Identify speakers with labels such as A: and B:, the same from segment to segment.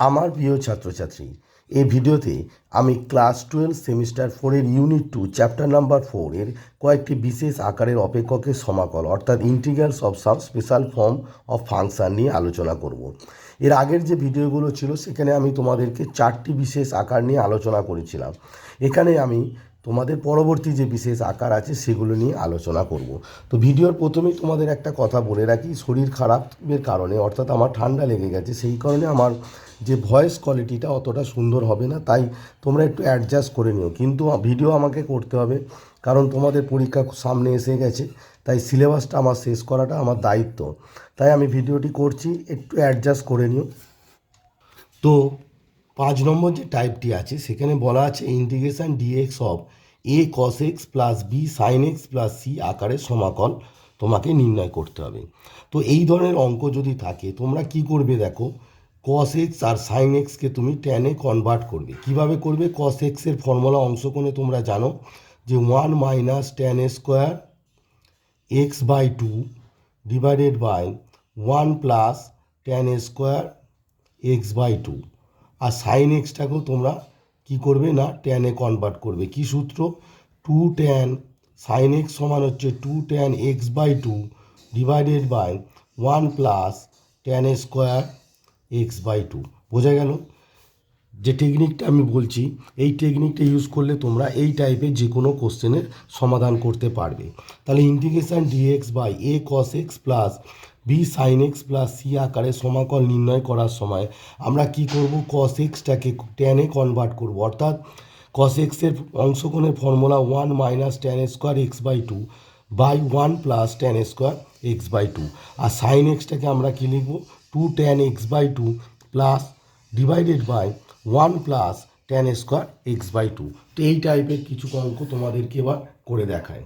A: আমার প্রিয় ছাত্রছাত্রী, এই ভিডিওতে আমি ক্লাস টুয়েলভ সেমিস্টার ফোরের ইউনিট টু, চ্যাপ্টার নাম্বার ফোরের কয়েকটি বিশেষ আকারের অপেক্ষকের সমাকল, অর্থাৎ integrals of sub special form of function নিয়ে আলোচনা করব। এর আগের যে ভিডিওগুলো ছিল, সেখানে আমি তোমাদেরকে চারটি বিশেষ আকার নিয়ে আলোচনা করেছিলাম। এখানে আমি তোমাদের পরবর্তী যে বিশেষ আকার আছে, সেগুলো নিয়ে আলোচনা করব। তো ভিডিওর প্রথমেই তোমাদের একটা কথা বলে রাখি, শরীর খারাপের কারণে, অর্থাৎ আমার ঠান্ডা লেগে গেছে, সেই কারণে আমার যে ভয়েস কোয়ালিটিটা অতটা সুন্দর হবে না, তাই তোমরা একটু অ্যাডজাস্ট করে নিও। কিন্তু ভিডিও আমাকে করতে হবে, কারণ তোমাদের পরীক্ষা সামনে এসে গেছে, তাই সিলেবাসটা আমার শেষ করাটা আমার দায়িত্ব। তাই আমি ভিডিওটি করছি, একটু অ্যাডজাস্ট করে নিও। তো পাঁচ নম্বর যে টাইপটি আছে, সেখানে বলা আছে integration dx of a cos x plus b sin x plus c আকারের সমাকল তোমাকে নির্ণয় করতে হবে। তো এই ধরনের অঙ্ক যদি থাকে, তোমরা কি করবে দেখো কস এক্স আর সাইন এক্সকে তুমি টেনে কনভার্ট করবে। কীভাবে করবে? কস এক্সের ফর্মুলা অংশকোণে তোমরা জানো যে one minus tan square x by two divided by one plus tan square x by two R sign এক্সটাকেও তোমরা কি করবে না? ট্যানে কনভার্ট করবে। কি সূত্র? টু ট্যান সাইন এক্স সমান হচ্ছে two tan x by two divided by one plus tan square x by two বোঝা গেল? যে টেকনিকটা আমি বলছি, এই টেকনিকটা ইউজ করলে তোমরা এই টাইপের যে কোনো কোশ্চেনের সমাধান করতে পারবে। তাহলে integration dx by a cos x plus b sin x plus c আকারে সমাকল নির্ণয় করার সময় আমরা কি করব? কস এক্সটাকে টেনে কনভার্ট করব। অর্থাৎ কস এক্সের অংশকোণের formula one minus tan square x by two by one plus tan square x by two R sign এক্সটাকে আমরা কী লিখব? Two tan x by two plus divided by one plus tan square x by two তো এই টাইপের কিছু অঙ্ক তোমাদেরকে এবার করে দেখায়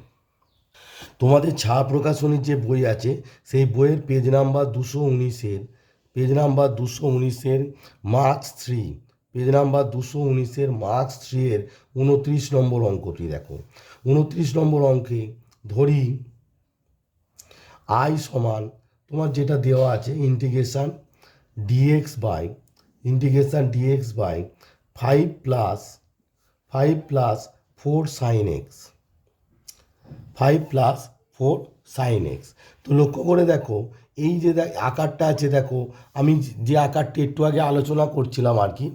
A: তোমাদের ছা প্রকাশনীর যে বই আছে, সেই বইয়ের পেজ নাম্বার দুশো উনিশের পেজ নাম্বার দুশো উনিশের মার্কস থ্রি পেজ নাম্বার দুশো উনিশের মার্কস থ্রি এর উনত্রিশ নম্বর অঙ্কটি দেখো। উনত্রিশ নম্বর অঙ্কে ধরি আই সমান তোমার যেটা দেওয়া আছে integration dx by integration dx by five plus five plus four sin x five plus four sin x তো লক্ষ্য করে দেখো, এই যে আকারটা আছে দেখো, আমি যে আকারটি একটু আগে আলোচনা করছিলাম আর কি,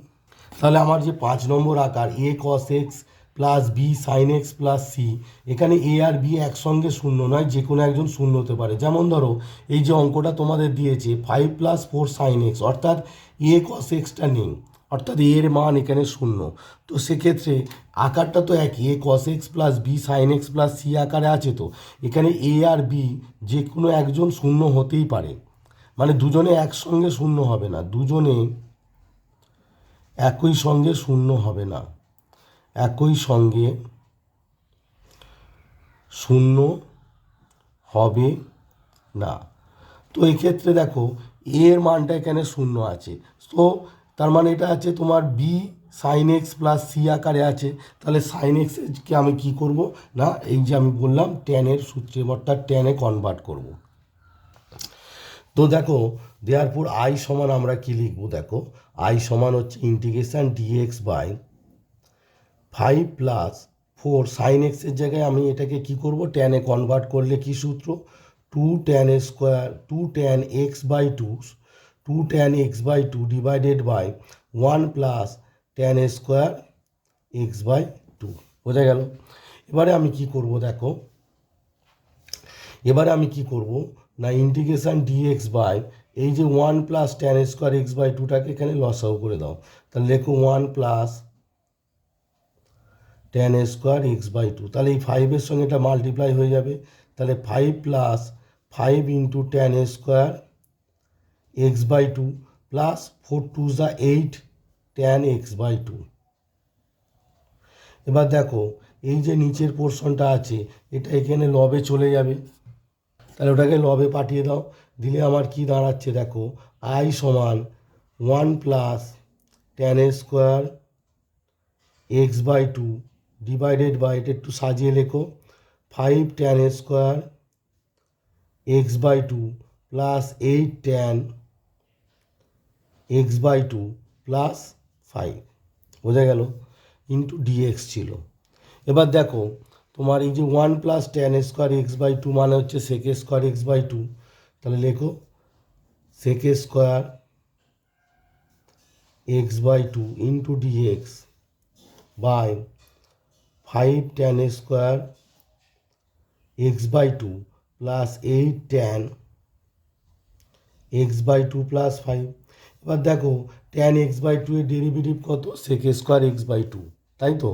A: তাহলে আমার যে পাঁচ নম্বর আকার a cos x plus b sin x plus c এখানে এ আর বি একসঙ্গে শূন্য নয়, যে কোনো একজন শূন্য হতে পারে। যেমন ধরো, এই যে অঙ্কটা তোমাদের দিয়েছে five plus four sin x অর্থাৎ এ কস এক্সটা নেই। অর্থাৎ এর মান এখানে শূন্য। তো সেক্ষেত্রে আকারটা তো একই, a cos x plus b sin x plus c আকারে আছে তো। এখানে এ আর বি যে কোনো একজন শূন্য হতেই পারে। মানে দুজনে একসঙ্গে শূন্য হবে না, দুজনে একই সঙ্গে শূন্য হবে না। একই সঙ্গে শূন্য হবে না। তো এক্ষেত্রে দেখো এর মানটা এখানে শূন্য আছে। তো তার মানে এটা আছে তোমার b sin x plus c আকারে আছে। তাহলে সাইন এক্সকে আমি কি করব? না, এই যে আমি বললাম টেনের সূত্রে, অর্থাৎ টেনে কনভার্ট করব। তো দেখো দেওয়ার পর আই সমান আমরা কি লিখব? দেখো আই সমান হচ্ছে integration dx by five plus four sin এক্সের জায়গায় আমি এটাকে কি করব? টেনে কনভার্ট করলে কি সূত্র? Two tan square two tan x by two two tan x by two divided by one plus tan square x by two বোঝা গেল? এবারে আমি কি করব দেখো? এবারে আমি কি করব? না ইন্টিগ্রেশন ডিএক্স বাই এই যে one plus tan square x by টুটাকে এখানে লসাও করে দাও। তাহলে লেখো one plus tan square x by two তাহলে এই ফাইভের সঙ্গে এটা মাল্টিপ্লাই হয়ে যাবে। তাহলে five plus five into tan square x by two plus four two যা eight tan x by two এবার দেখো, এই যে নিচের পোর্শনটা আছে, এটা এখানে লবে চলে যাবে। তাহলে ওটাকে লবে পাঠিয়ে দাও। দিলে আমার কি দাঁড়াচ্ছে দেখো আই সমান one plus tan square x by two divided by এটা একটু সাজিয়ে লেখো five tan square x by two plus eight tan x by two plus five বোঝা গেল? ইন্টু ডিএক্স ছিল। এবার দেখো, তোমার এই যে one plus tan square x by two মানে হচ্ছে sec square x by two তাহলে লেখো sec square x by two into dx by five tan square x by two plus eight tan x by two plus five এবার দেখো tan x by two এর derivative কত? Sec square x by two তাই তো?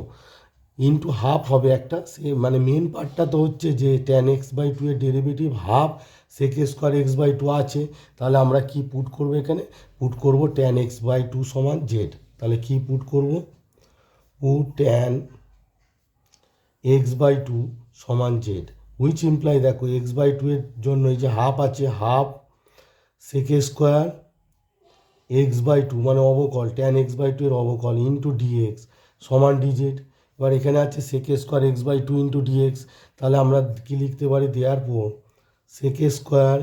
A: Into half হবে একটা, সে মানে main পার্টটা তো হচ্ছে যে ট্যান এক্স বাই টু এর derivative half sec square x by two আছে। তাহলে আমরা কি পুট করব এখানে? পুট করব ট্যান এক্স বাই টু সমান জেড তাহলে কি পুট করব? Put tan x by two সমান জেড উইচ ইমপ্লাই দেখো এক্স বাই টু এর জন্য এই যে হাফ আছে half sec square x by two মানে অবকল টেন এক্স বাই টু এর অবকল ইন্টু ডিএক্স সমান ডিজেড এবার এখানে আছে sec square x by two into dx তাহলে আমরা কী লিখতে পারি? দেওয়ার পর sec square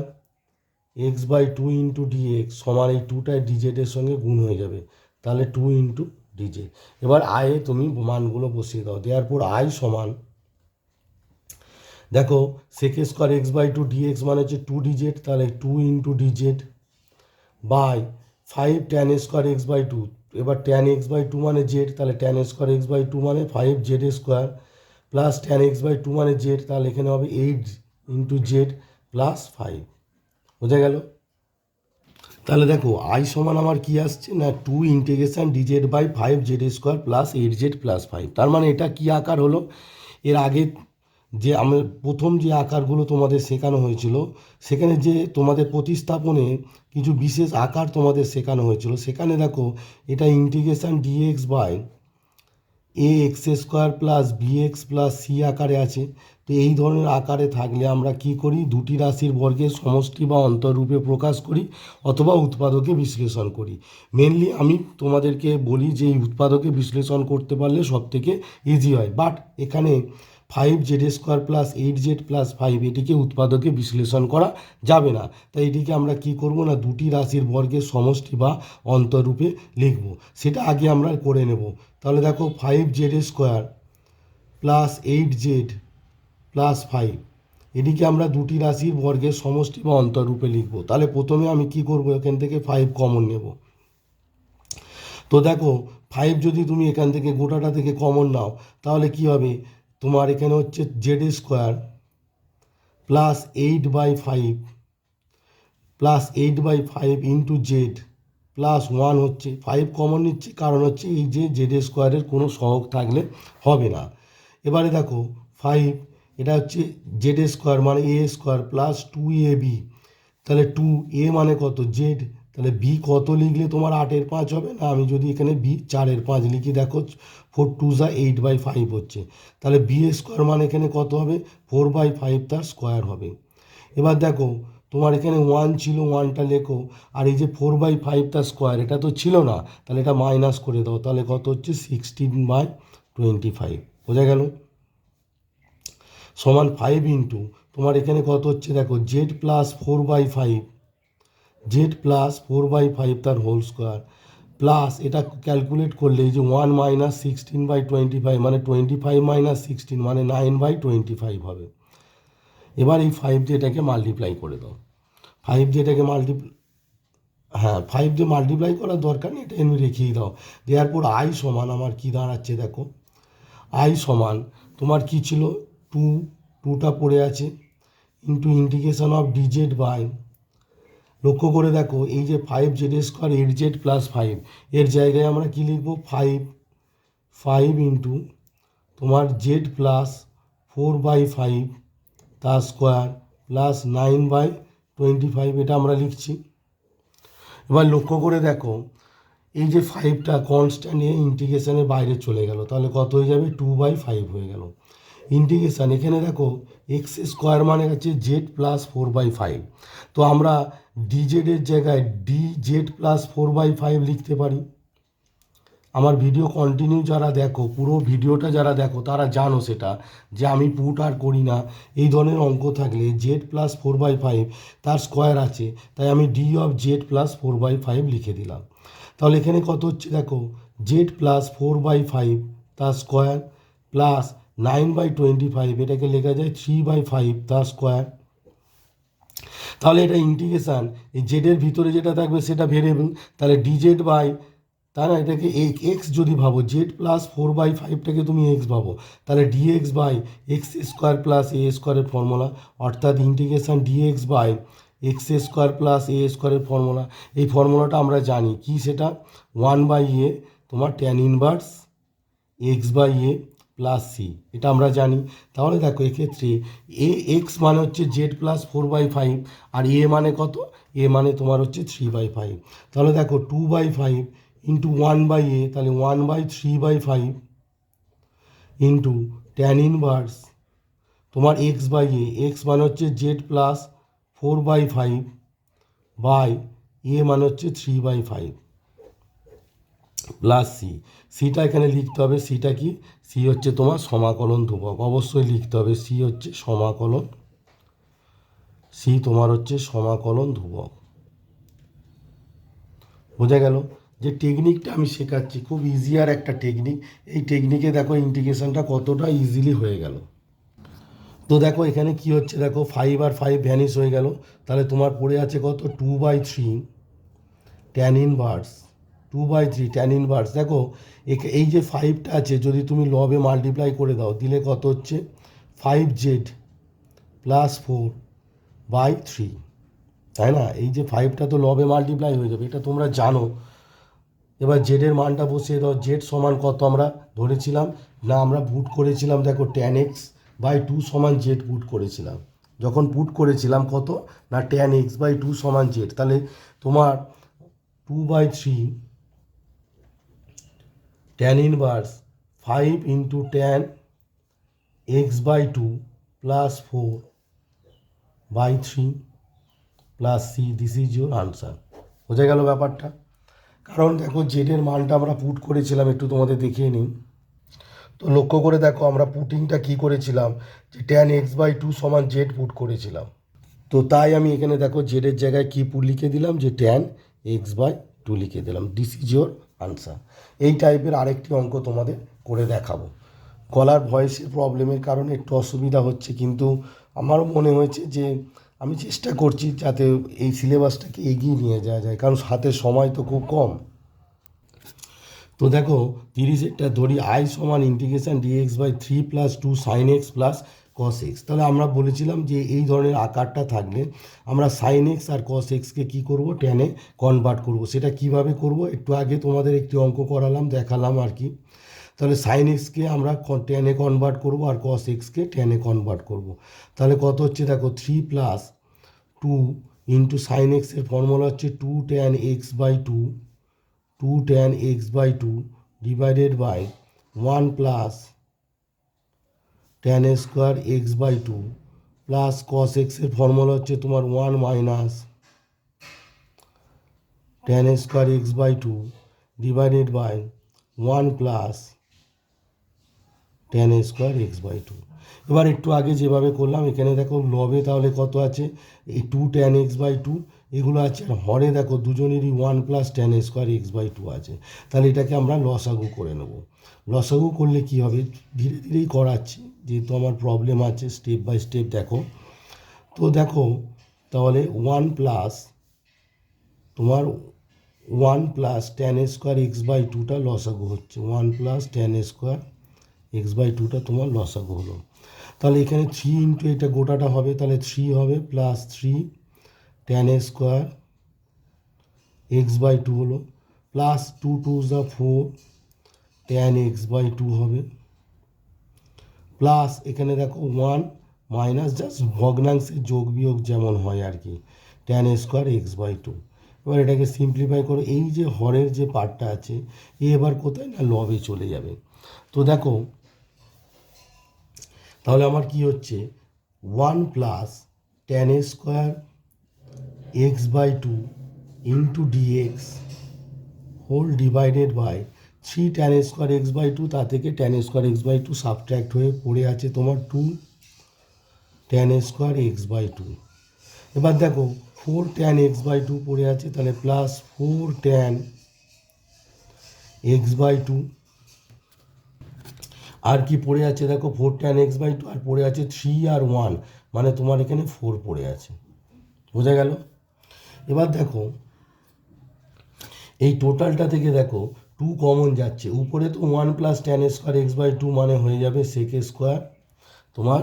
A: x by two into dx সমান এই টুটায় ডিজেডের সঙ্গে গুণ হয়ে যাবে। তাহলে টু ইন্টু ডিজেড এবার আয়ে তুমি মানগুলো বসিয়ে দাও। দেওয়ার পর আই সমান, দেখো sec square x by two dx মানে হচ্ছে টু ডিজেড তাহলে two into dz by five tan square x by two এবার ট্যান এক্স বাই টু মানে জেড তাহলে tan square x by two মানে five z square plus tan x by two মানে z তাহলে এখানে হবে eight into z plus five বোঝা গেল? তাহলে দেখো আই সমান আমার কি আসছে না two integration dz by five z square plus eight z plus five তার মানে এটা কি আকার হলো? এর আগে যে আমার প্রথম যে আকারগুলো তোমাদের শেখানো হয়েছিল, সেখানে যে তোমাদের প্রতিস্থাপনে কিছু বিশেষ আকার তোমাদের শেখানো হয়েছিল, সেখানে দেখো এটা integration dx by a x square plus b x plus c আকারে আছে। তো এই ধরনের আকারে থাকলে আমরা কি করি? দুটি রাশির বর্গের সমষ্টি বা অন্তরূপে প্রকাশ করি অথবা উৎপাদকে বিশ্লেষণ করি। মেনলি আমি তোমাদেরকে বলি যে এই উৎপাদকে বিশ্লেষণ করতে পারলে সব থেকে ইজি হয়। বাট এখানে five z square plus eight z plus five এটিকে উৎপাদকে বিশ্লেষণ করা যাবে না। তাই এটিকে আমরা কি করব না, দুটি রাশির বর্গের সমষ্টি বা অন্তরূপে লিখব। সেটা আগে আমরা করে নেব। তাহলে দেখো five z square plus eight z plus five এটিকে আমরা দুটি রাশির বর্গের সমষ্টি বা অন্তরূপে লিখব। তাহলে প্রথমে আমি কি করব, এখান থেকে ফাইভ কমন নেব। তো দেখো ফাইভ যদি তুমি এখান থেকে গোটাটা থেকে কমন নাও, তাহলে কি হবে? তোমার এখানে হচ্ছে z square plus eight by five plus eight by five into z plus one হচ্ছে ফাইভ কমন নিচ্ছে, কারণ হচ্ছে এই যে জেড স্কোয়ারের কোনো সহগ থাকলে হবে না। এবারে দেখো ফাইভ এটা হচ্ছে জেড স্কোয়ার মানে a square plus two a b তাহলে টু এ মানে কত? জেড তাহলে বি কত লিখলে তোমার আটের পাঁচ হবে? না, আমি যদি এখানে বি চারের পাঁচ লিখি, দেখো ফোর টু যা এইট বাই ফাইভ হচ্ছে। তাহলে বি স্কোয়ার মানে এখানে কত হবে? ফোর বাই ফাইভ তার স্কোয়ার হবে। এবার দেখো, তোমার এখানে ওয়ান ছিল ওয়ানটা লেখো, আর এই যে ফোর বাই ফাইভ তার স্কোয়ার এটা তো ছিল না, তাহলে এটা মাইনাস করে দাও, তাহলে কত হচ্ছে? সিক্সটিন বাই টোয়েন্টি ফাইভ বোঝা গেল? সমান ফাইভ ইন্টু তোমার এখানে কত হচ্ছে? দেখো z plus four by five z plus four by five তার হোল স্কোয়ার। প্লাস এটা ক্যালকুলেট করলে যে one minus sixteen by twenty five মানে টোয়েন্টি ফাইভ মাইনাস সিক্সটিন মানে নাইন বাই টোয়েন্টি ফাইভ হবে। এবার এই ফাইভ দিয়ে এটাকে মাল্টিপ্লাই করে দাও। ফাইভ দিয়ে এটাকে মাল্টিপ্লাই হ্যাঁ ফাইভ দিয়ে মাল্টিপ্লাই করার দরকার নেই, এটা এমনি রেখেই দাও। দেওয়ার পর আই সমান আমার কী দাঁড়াচ্ছে দেখো। আই সমান তোমার কী ছিল? টু টুটা পড়ে আছে। Into integration of dz by লক্ষ্য করে দেখো, এই যে five z square eight z plus five এর জায়গায় আমরা কী লিখব? ফাইভ ফাইভ ইন্টু তোমার z plus four by five তার square plus nine by twenty five এটা আমরা লিখছি। এবার লক্ষ্য করে দেখো, এই যে ফাইভটা কনস্ট্যান্ট ইন্টিগ্রেশনের বাইরে চলে গেল, তাহলে কত হয়ে যাবে? টু বাই ফাইভ হয়ে গেল। ইন্টিগ্রেশান, এখানে দেখো এক্স স্কোয়ার মানে হচ্ছে z plus four by five তো আমরা ডিজেডের জায়গায় d z plus four by five লিখতে পারি। আমার ভিডিও কন্টিনিউ যারা দেখো, পুরো ভিডিওটা যারা দেখো, তারা জানো সেটা, যে আমি পুট আর করি না। এই ধরনের অঙ্ক থাকলে z plus four by five তার স্কোয়ার আছে, তাই আমি d of z plus four by five লিখে দিলাম। তাহলে এখানে কত হচ্ছে দেখো z plus four by five তার square plus nine by twenty five এটাকে লেখা যায় থ্রি বাই ফাইভ তার স্কোয়ার তাহলে এটা ইন্টিগ্রেশান এই জেডের ভিতরে যেটা থাকবে সেটা ভেরিয়েবল তাহলে ডিজেড বাই না, এটাকে এক্স যদি ভাবো জেড প্লাস ফোর বাই ফাইভটাকে তুমি এক্স ভাবো, তাহলে dx by x square plus a স্কোয়ারের ফর্মুলা অর্থাৎ integration dx by x square plus a স্কোয়ারের ফর্মুলা এই ফর্মুলাটা আমরা জানি, কি সেটা? ওয়ান বাই এ তোমার tan inverse x by a plus c এটা আমরা জানি। তাহলে দেখো এক্ষেত্রে এ এক্স মানে হচ্ছে z plus four by five R a মানে কত? এ মানে তোমার হচ্ছে থ্রি বাই ফাইভ তাহলে দেখো two by five into one by a তাহলে one by three by five into tan inverse তোমার এক্স বাই এ এক্স মানে হচ্ছে z plus four by five by a মানে হচ্ছে three by five plus c সিটা এখানে লিখতে হবে সিটা কি? সি হচ্ছে তোমার সমাকলন ধ্রুবক। অবশ্যই লিখতে হবে সি হচ্ছে সমাকলন। সি তোমার হচ্ছে সমাকলন ধ্রুবক। বোঝা গেল? যে টেকনিকটা আমি শেখাচ্ছি, খুব ইজিয়ার একটা টেকনিক এই টেকনিকে দেখো ইন্টিগ্রেশনটা কতটা ইজিলি হয়ে গেল। তো দেখো এখানে কি হচ্ছে? দেখো ফাইভ আর ফাইভ ভ্যানিশ হয়ে গেল। তাহলে তোমার পড়ে আছে কত? Two by three tan inverse two by three tan inverse দেখো এই যে ফাইভটা আছে, যদি তুমি লবে মাল্টিপ্লাই করে দাও, দিলে কত হচ্ছে? Five z plus four by three তাই না? এই যে ফাইভটা তো লবে মাল্টিপ্লাই হয়ে যাবে, এটা তোমরা জানো। এবার জেডের মানটা বসিয়ে দাও জেড সমান কত আমরা ধরেছিলাম? না, আমরা বুট করেছিলাম, দেখো ট্যান এক্স বাই টু সমান জেড বুট করেছিলাম। যখন পুট করেছিলাম কত? না ট্যান এক্স বাই টু সমান জেড তাহলে তোমার two by three tan inverse five into tan x by two plus four by three plus c this is your answer বোঝা গেল ব্যাপারটা? কারণ দেখো জেডের মানটা আমরা পুট করেছিলাম, একটু তোমাদের দেখিয়ে নিই। তো লক্ষ্য করে দেখো আমরা পুটিংটা কি করেছিলাম? যে ট্যান এক্স বাই টু সমান জেড পুট করেছিলাম। তো তাই আমি এখানে দেখো জেডের জায়গায় কি পুট লিখে দিলাম? যে ট্যান এক্স বাই টু লিখে দিলাম। দিস ইজ ইয়োর আনসার এই টাইপের আরেকটি অঙ্ক তোমাদের করে দেখাবো। গলার ভয়েসের প্রবলেমের কারণে একটু অসুবিধা হচ্ছে, কিন্তু আমারও মনে হয়েছে যে আমি চেষ্টা করছি যাতে এই সিলেবাসটাকে এগিয়ে নিয়ে যাওয়া যায়, কারণ হাতে সময় তো খুব কম। তো দেখো তিরিশ তিরিশেরটা ধরি আই সমান integration dx by three plus two sine x plus cos x তাহলে আমরা বলেছিলাম যে এই ধরনের আকারটা থাকলে আমরা সাইন এক্স আর কস এক্সকে কী করব? টেনে কনভার্ট করব। সেটা কীভাবে করব? একটু আগে তোমাদের একটি অঙ্ক করালাম, দেখালাম আর কি। তাহলে সাইন এক্সকে আমরা টেনে কনভার্ট করব আর কস এক্সকে টেনে কনভার্ট করব। তাহলে কত হচ্ছে? দেখো three plus two into sine এক্সের ফর্মুলা হচ্ছে two tan x by two two tan x by two divided by one plus tan square x by two plus cos এক্সের ফর্মুলা হচ্ছে তোমার one minus tan square x by two divided by one plus tan square x by two এবার একটু আগে যেভাবে করলাম, এখানে দেখো লবে তাহলে কত আছে? এই two tan x by two এগুলো আছে আর হরে দেখো দুজনেরই one plus tan square x by two আছে। তাহলে এটাকে আমরা লসাগু করে নেব। লসাগু করলে কি হবে? ধীরে ধীরেই করাচ্ছি। যেহেতু আমার প্রবলেম আছে স্টেপ বাই স্টেপ দেখো। তো দেখো, তাহলে ওয়ান প্লাস তোমার one plus tan square x by টুটা লসাগু হচ্ছে। One plus tan square x by টুটা তোমার লসাগু হলো। তাহলে এখানে থ্রি ইন্টু এটা গোটাটা হবে, তাহলে থ্রি হবে plus three tan square x by two হলো। প্লাস টু টু যা four tan x by two হবে। প্লাস এখানে দেখো ওয়ান মাইনাস জাস্ট ভগ্নাংশের যোগ বিয়োগ যেমন হয় আর কি tan square x by two এবার এটাকে সিম্পলিফাই করে, এই যে হরের যে পার্টটা আছে, এ এবার কোথায় না লবে চলে যাবে? তো দেখো, তাহলে আমার কি হচ্ছে? One plus tan square x by two into dx whole divided by three tan square x by two তা থেকে tan square x by two subtract হয়ে পড়ে আছে তোমার two tan square x by two এবার দেখো four tan x by two পড়ে আছে, তাহলে plus four tan x by two আর কি পড়ে আছে দেখো four tan x by two আর পড়ে আছে থ্রি আর ওয়ান মানে তোমার এখানে ফোর পড়ে আছে। বোঝা গেল? এবার দেখো, এই টোটালটা থেকে দেখো টু কমন যাচ্ছে। উপরে তো one plus tan square x by two মানে হয়ে যাবে সেক স্কোয়ার। তোমার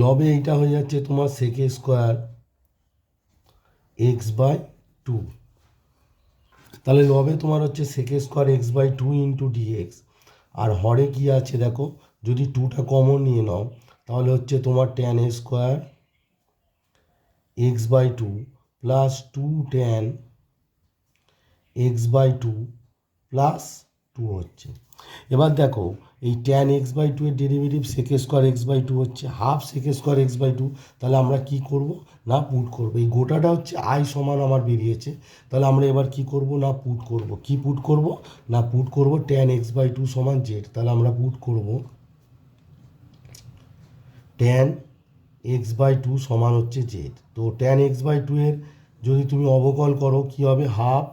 A: লবে এইটা হয়ে যাচ্ছে তোমার সেকে স্কোয়ার এক্স বাই টু। তাহলে লবে তোমার হচ্ছে sec square x by two into dx আর হরে কি আছে দেখো, যদি টুটা কমন নিয়ে নাও, তাহলে হচ্ছে তোমার tan square x by two plus two tan x by two plus two হচ্ছে। এবার দেখো, এই ট্যান এক্স বাই টু এর derivative sec square x by two হচ্ছে half sec square x by two তাহলে আমরা কি করব? না পুট করব। এই গোটাটা হচ্ছে আই সমান আমার বেরিয়েছে। তাহলে আমরা এবার কি করব? না পুট করব। কি পুট করব? না পুট করব ট্যান এক্স বাই টু সমান জেড তাহলে আমরা পুট করব ট্যান এক্স বাই টু সমান হচ্ছে জেড তো ট্যান এক্স বাই টু এর যদি তুমি অবকল করো, কী হবে? Half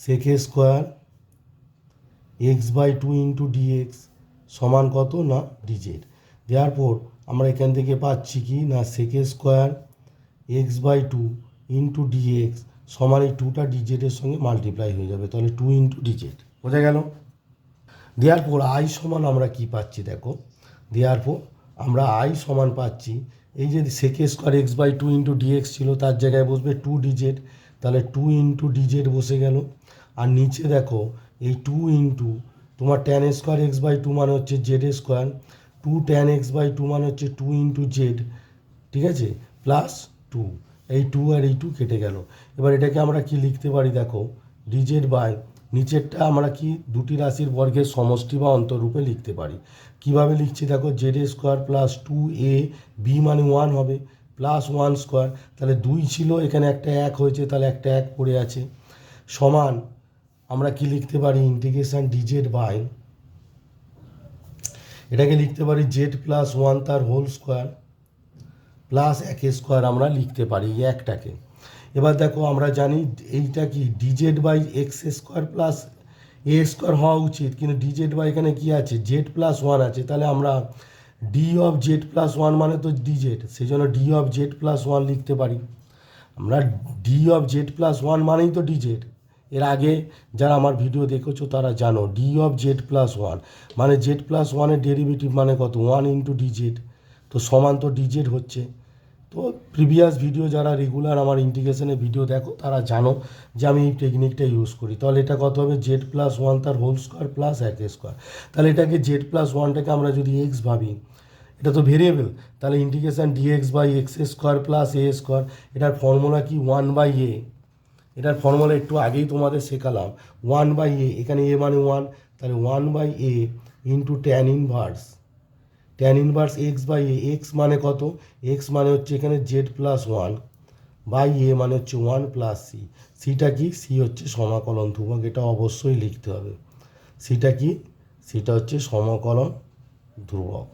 A: sec square x by two into dx সমান কত না ডিজেড দেওয়ার পর আমরা এখান থেকে পাচ্ছি কি না sec square x by two into dx সমান এই টুটা ডিজেটের সঙ্গে মাল্টিপ্লাই হয়ে যাবে। তাহলে টু ইন্টু ডিজেড বোঝা গেল? দেওয়ার পর আই সমান আমরা কি পাচ্ছি দেখো? দেওয়ার পর আমরা আই সমান পাচ্ছি এই যে sec square x by two into dx ছিল তার জায়গায় বসবে টু ডিজেড তাহলে টু ইন্টু ডিজেড বসে গেল। আর নিচে দেখো এই টু ইন্টু তোমার tan square x by two মানে হচ্ছে z square two tan x by two মানে হচ্ছে টু ইন্টু জেড ঠিক আছে? প্লাস টু এই টু আর এই টু কেটে গেল। এবার এটাকে আমরা কি লিখতে পারি দেখো? ডিজেড বাই নিচেরটা আমরা কি দুটি রাশির বর্গের সমষ্টি বা অন্তরূপে লিখতে পারি। কীভাবে লিখছি দেখো? Z square plus two a b মানে ওয়ান হবে প্লাস ওয়ান স্কোয়ার তাহলে দুই ছিল, এখানে একটা এক হয়েছে, তাহলে একটা এক পড়ে আছে। সমান আমরা কি লিখতে পারি? ইন্টিগ্রেশন ডিজেড বাই এটাকে লিখতে পারি জেড প্লাস ওয়ান তার হোল স্কোয়ার প্লাস এক স্কোয়ার আমরা লিখতে পারি এই একটাকে। এবার দেখো, আমরা জানি এইটা কি? Dz by x square plus a square হওয়া উচিত, কিন্তু ডিজেড বাই এখানে কী আছে? জেড প্লাস ওয়ান আছে। তাহলে আমরা d of z plus one মানে তো ডিজেড সেই জন্য d of z plus one লিখতে পারি। আমরা d of z plus one মানেই তো ডিজেড এর আগে যারা আমার ভিডিও দেখেছ, তারা জানো d of z plus one মানে জেড প্লাস ওয়ানের ডেরিভেটিভ মানে কত? ওয়ান ইন্টু ডিজেড তো সমান তো ডিজেড হচ্ছে। তো প্রিভিয়াস ভিডিও যারা রেগুলার আমার ইন্টিগ্রেশনের ভিডিও দেখো, তারা জানো যে আমি এই টেকনিকটা ইউজ করি। তাহলে এটা কত হবে? জেড প্লাস ওয়ান তার হোল স্কোয়ার প্লাস এক স্কোয়ার তাহলে এটাকে জেড প্লাস ওয়ানটাকে আমরা যদি এক্স ভাবি, এটা তো ভেরিয়েবল তাহলে integration dx by x square plus a square এটার ফর্মুলা কি? ওয়ান বাই এ এটার ফর্মুলা একটু আগেই তোমাদের শেখালাম। ওয়ান বাই এ এখানে এ মানে ওয়ান তাহলে one by a into tan inverse tan inverse x by a x মানে কত? এক্স মানে হচ্ছে এখানে z plus one by a মানে হচ্ছে ওয়ান প্লাস সি সিটা কি? সি হচ্ছে সমাকলন ধ্রুবক, এটা অবশ্যই লিখতে হবে। সিটা কি? সিটা হচ্ছে সমাকলন ধ্রুবক।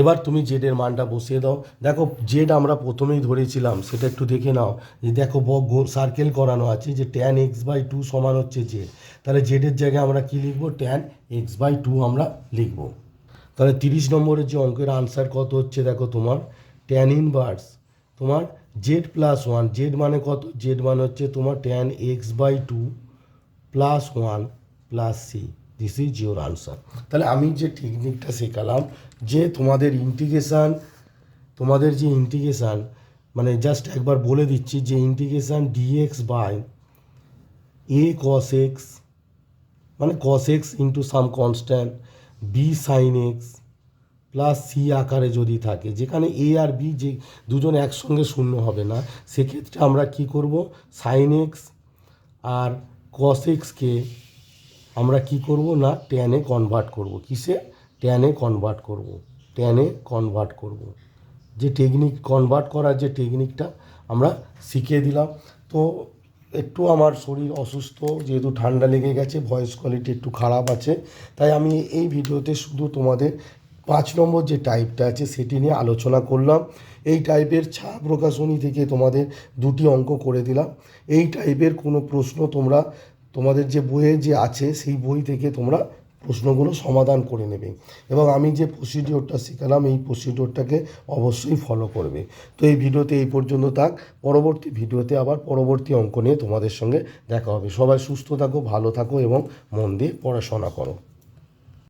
A: এবার তুমি জেডের মানটা বসিয়ে দাও। দেখো জেড আমরা প্রথমেই ধরেছিলাম, সেটা একটু দেখে নাও। যে দেখো সার্কেল করানো আছে যে ট্যান এক্স বাই টু সমান হচ্ছে জেড তাহলে জেডের জায়গায় আমরা কী লিখব? ট্যান এক্স বাই টু আমরা লিখব। তাহলে তিরিশ নম্বরের যে অঙ্কের আনসার কত হচ্ছে দেখো তোমার? ট্যান ইনভার্স তোমার জেড প্লাস ওয়ান জেড মানে কত? জেড মানে হচ্ছে তোমার tan x by two plus one plus c this is your answer তাহলে আমি যে টেকনিকটা শেখালাম, যে তোমাদের ইন্টিগ্রেশান তোমাদের যে ইন্টিগ্রেশান মানে জাস্ট একবার বলে দিচ্ছি যে integration dx by a cos x মানে cos x into some constant b sine x plus c আকারে যদি থাকে, যেখানে এ আর বি যে দুজন একসঙ্গে শূন্য হবে না, সেক্ষেত্রে আমরা কি করব? সাইন এক্স আর কস এক্সকে আমরা কি করব না ট্যানে কনভার্ট করব। কিসে? ট্যানে কনভার্ট করব। ট্যানে কনভার্ট করব। যে টেকনিক কনভার্ট করার যে টেকনিকটা আমরা শিখিয়ে দিলাম। তো একটু আমার শরীর অসুস্থ, যেহেতু ঠান্ডা লেগে গেছে ভয়েস কোয়ালিটি একটু খারাপ আছে, তাই আমি এই ভিডিওতে শুধু তোমাদের পাঁচ নম্বর যে টাইপটা আছে, সেটি নিয়ে আলোচনা করলাম। এই টাইপের ছা প্রকাশনী থেকে তোমাদের দুটি অঙ্ক করে দিলাম। এই টাইপের কোনো প্রশ্ন তোমরা তোমাদের যে বইয়ে যে আছে, সেই বই থেকে তোমরা প্রশ্নগুলো সমাধান করে নেবে। এবং আমি যে প্রসিডিওরটা শেখালাম, এই প্রসিডিওরটাকে অবশ্যই ফলো করবে। তো এই ভিডিওতে এই পর্যন্ত থাক। পরবর্তী ভিডিওতে আবার পরবর্তী অঙ্ক নিয়ে তোমাদের সঙ্গে দেখা হবে। সবাই সুস্থ থাকো, ভালো থাকো এবং মন দিয়ে পড়াশোনা করো।